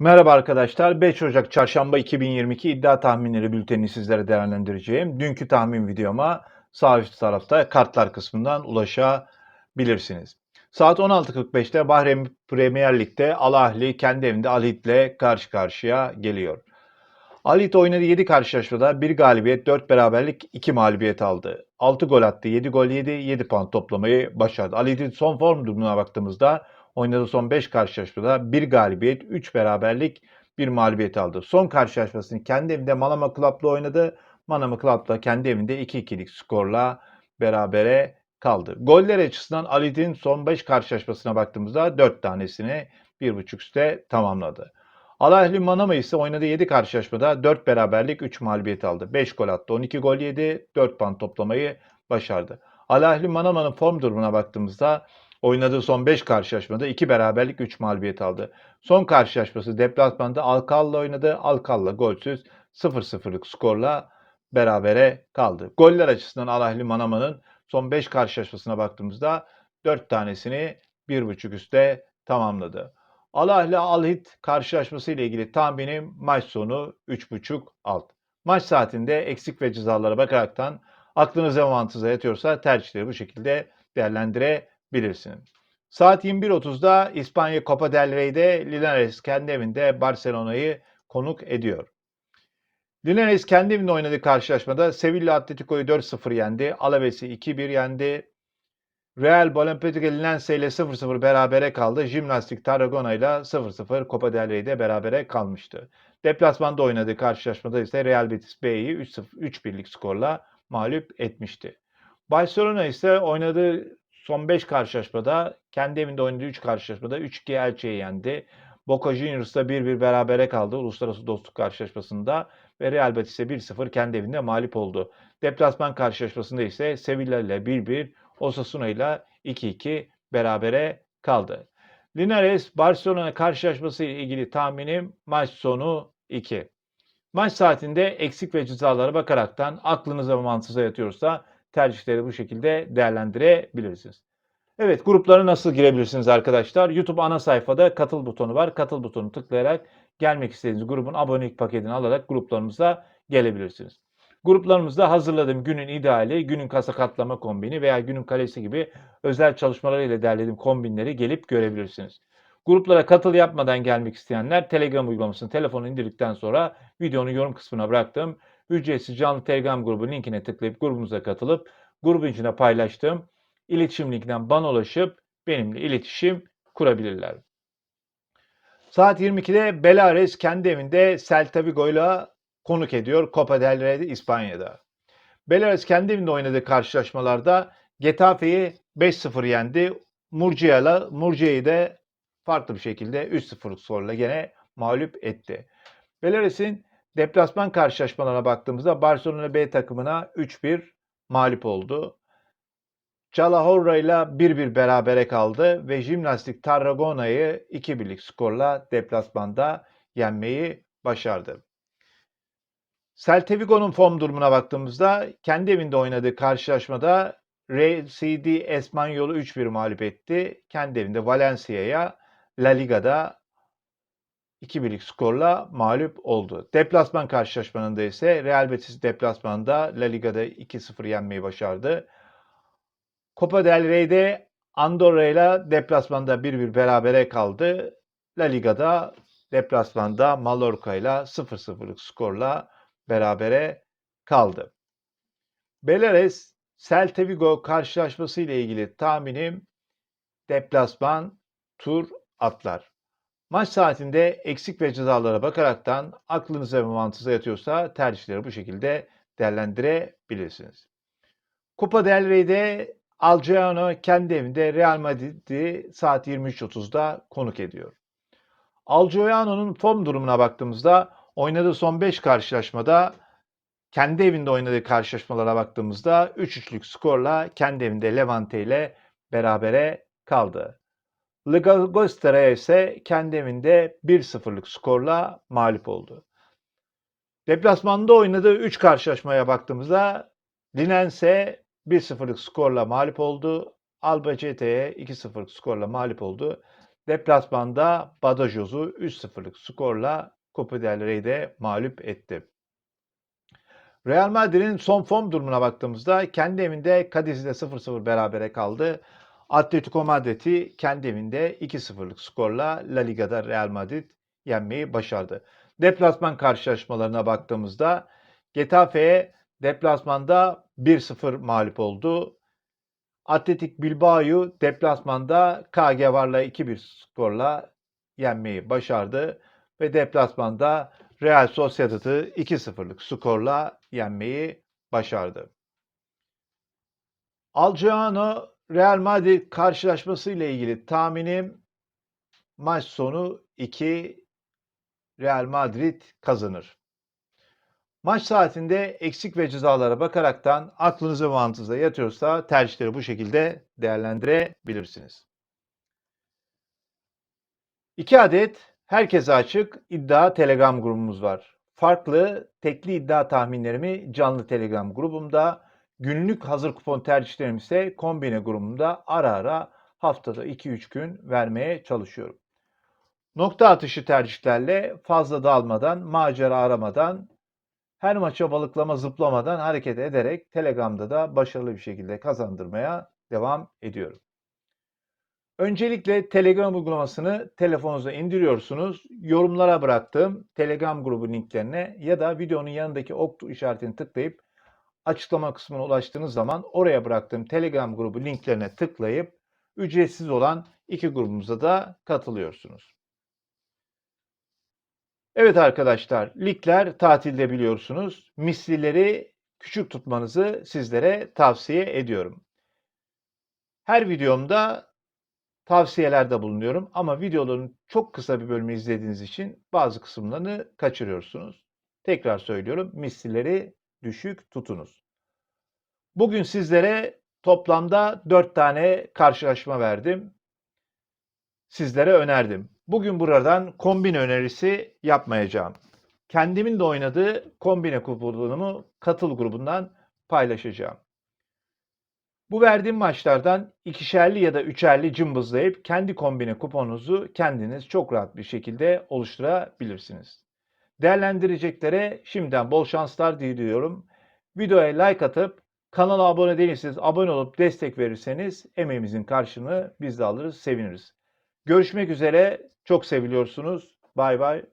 Merhaba arkadaşlar. 5 Ocak Çarşamba 2022 iddia tahminleri bültenini sizlere değerlendireceğim. Dünkü tahmin videoma sağ üst tarafta kartlar kısmından ulaşabilirsiniz. Saat 16.45'te Bahreyn Premier Lig'de Al Ahly kendi evinde Al Hil'le karşı karşıya geliyor. Al Hilal oynadığı 7 karşılaşmada 1 galibiyet, 4 beraberlik, 2 mağlubiyet aldı. 6 gol attı, 7 gol yedi, 7 puan toplamayı başardı. Al Hilal'in son form durumuna baktığımızda oynadığı son 5 karşılaşmada 1 galibiyet, 3 beraberlik, 1 mağlubiyet aldı. Son karşılaşmasını kendi evinde Manama Club'la oynadı. Manama Club'la kendi evinde 2-2'lik skorla berabere kaldı. Goller açısından Alid'in son 5 karşılaşmasına baktığımızda 4 tanesini 1.5 üste tamamladı. Al Ahly Manama ise oynadığı 7 karşılaşmada 4 beraberlik 3 mağlubiyet aldı. 5 gol attı, 12 gol yedi, 4 puan toplamayı başardı. Al Ahly Manama'nın form durumuna baktığımızda oynadığı son 5 karşılaşmada 2 beraberlik 3 mağlubiyet aldı. Son karşılaşması deplasmanda Alkal'la oynadı. Alkal'la golsüz 0-0'lık skorla berabere kaldı. Goller açısından Al Ahly Manama'nın son 5 karşılaşmasına baktığımızda 4 tanesini 1.5 üste tamamladı. Al Ahly Al Hilal karşılaşması ile ilgili tahminim maç sonu 3.5 alt. Maç saatinde eksik ve cezalara bakaraktan aklınıza ve mantığınıza yatıyorsa tercihleri bu şekilde değerlendirebilirsiniz. Saat 21.30'da İspanya Copa del Rey'de Linares kendi evinde Barcelona'yı konuk ediyor. Linares kendi evinde oynadığı karşılaşmada Sevilla Atletico'yu 4-0 yendi. Alaves'i 2-1 yendi. Real Olympique Linense ile 0-0 berabere kaldı. Jimnastik Tarragona ile 0-0 Copa del Rey'de berabere kalmıştı. Deplasmanda oynadığı karşılaşmada ise Real Betis B'yi 3-1'lik skorla mağlup etmişti. Barcelona ise oynadığı son 5 karşılaşmada kendi evinde oynadığı 3 karşılaşmada 3-2 Elche'yi yendi. Boca Juniors'la 1-1 berabere kaldı uluslararası dostluk karşılaşmasında ve Real Betis'e 1-0 kendi evinde mağlup oldu. Deplasman karşılaşmasında ise Sevilla ile 1-1, Osasuna ile 2-2 berabere kaldı. Linares Barcelona karşılaşması ile ilgili tahminim maç sonu 2. Maç saatinde eksik ve cezalara bakaraktan aklınıza ve mantığınıza yatıyorsa tercihleri bu şekilde değerlendirebilirsiniz. Evet gruplara nasıl girebilirsiniz arkadaşlar? YouTube ana sayfada katıl butonu var. Katıl butonu tıklayarak gelmek istediğiniz grubun abonelik paketini alarak gruplarımıza gelebilirsiniz. Gruplarımızda hazırladığım günün ideali, günün kasa katlama kombini veya günün kalesi gibi özel çalışmalarıyla derlediğim kombinleri gelip görebilirsiniz. Gruplara katıl yapmadan gelmek isteyenler Telegram uygulamasını telefonu indirdikten sonra videonun yorum kısmına bıraktığım ücretsiz canlı Telegram grubu linkine tıklayıp grubumuza katılıp grubun içine paylaştığım iletişim linkinden bana ulaşıp benimle iletişim kurabilirler. Saat 22'de Belares kendi evinde Celta Vigo ile konuk ediyor Copa del Rey'de İspanya'da. Belares kendi evinde oynadığı karşılaşmalarda Getafe'yi 5-0 yendi. Murcia'yla Murcia'yı da farklı bir şekilde 3-0 skorla gene mağlup etti. Belares'in deplasman karşılaşmalarına baktığımızda Barcelona B takımına 3-1 mağlup oldu. Calahorra ile 1-1 berabere kaldı ve Jimnastik Tarragona'yı 2-1'lik skorla deplasmanda yenmeyi başardı. Celta form durumuna baktığımızda kendi evinde oynadığı karşılaşmada RCD Espanyol'u 3-1 mağlup etti. Kendi evinde Valencia'ya La Liga'da 2-1'lik skorla mağlup oldu. Deplasman karşılaşmanında ise Real Betis deplasmanda La Liga'da 2-0 yenmeyi başardı. Copa del Rey'de Andorra ile deplasmanda 1-1 berabere kaldı. La Liga'da deplasmanda Mallorca ile 0-0'lık skorla berabere kaldı. Belares Celta Vigo karşılaşması ile ilgili tahminim deplasman tur atlar. Maç saatinde eksik ve cezalara bakaraktan aklınıza ve mantığınıza yatıyorsa tercihleri bu şekilde değerlendirebilirsiniz. Copa del Rey'de Alciano kendi evinde Real Madrid'i saat 23.30'da konuk ediyor. Alciano'nun form durumuna baktığımızda oynadığı son 5 karşılaşmada kendi evinde oynadığı karşılaşmalara baktığımızda 3-3'lük skorla kendi evinde Levante ile berabere kaldı. Liga Gostar'a ise kendi evinde 1-0'lık skorla mağlup oldu. Deplasmanda oynadığı 3 karşılaşmaya baktığımızda Linense 1-0'lık skorla mağlup oldu. Albacete'ye 2-0'lık skorla mağlup oldu. deplasmanda Badajoz'u 3-0'lık skorla Copa del Rey'de mağlup etti. Real Madrid'in son form durumuna baktığımızda kendi evinde Cadiz'le 0-0 berabere kaldı. Atletico Madrid'i kendi evinde 2-0'lık skorla La Liga'da Real Madrid yenmeyi başardı. Deplasman karşılaşmalarına baktığımızda Getafe'ye deplasmanda 1-0 mağlup oldu. Atletik Bilbao'yu deplasmanda KG Var'la 2-1 skorla yenmeyi başardı ve deplasmanda Real Sociedad'ı 2-0'lık skorla yenmeyi başardı. Alciano Real Madrid karşılaşması ile ilgili tahminim maç sonu 2 Real Madrid kazanır. Maç saatinde eksik ve cezalara bakaraktan aklınıza ve mantığınıza yatıyorsa tercihleri bu şekilde değerlendirebilirsiniz. 2 adet herkese açık iddia Telegram grubumuz var. Farklı tekli iddia tahminlerimi canlı Telegram grubumda, günlük hazır kupon tercihlerimi ise kombine grubumda ara ara haftada 2-3 gün vermeye çalışıyorum. Nokta atışı tercihlerle fazla dalmadan, macera aramadan, her maça balıklama zıplamadan hareket ederek Telegram'da da başarılı bir şekilde kazandırmaya devam ediyorum. Öncelikle Telegram uygulamasını telefonunuza indiriyorsunuz. Yorumlara bıraktığım Telegram grubu linklerine ya da videonun yanındaki ok işaretini tıklayıp açıklama kısmına ulaştığınız zaman oraya bıraktığım Telegram grubu linklerine tıklayıp ücretsiz olan iki grubumuza da katılıyorsunuz. Evet arkadaşlar, ligler tatilde biliyorsunuz. Mislileri küçük tutmanızı sizlere tavsiye ediyorum. Her videomda tavsiyelerde bulunuyorum ama videoların çok kısa bir bölümü izlediğiniz için bazı kısımlarını kaçırıyorsunuz. Tekrar söylüyorum, mislileri düşük tutunuz. Bugün sizlere toplamda 4 tane karşılaşma verdim. Sizlere önerdim. Bugün buradan kombine önerisi yapmayacağım. Kendimin de oynadığı kombine kuponumu katıl grubundan paylaşacağım. Bu verdiğim maçlardan ikişerli ya da üçerli cımbızlayıp kendi kombine kuponunuzu kendiniz çok rahat bir şekilde oluşturabilirsiniz. Değerlendireceklere şimdiden bol şanslar diliyorum. Videoya like atıp kanala abone değilseniz abone olup destek verirseniz emeğimizin karşılığını biz de alırız, seviniriz. Görüşmek üzere. Çok seviliyorsunuz. Bay bay.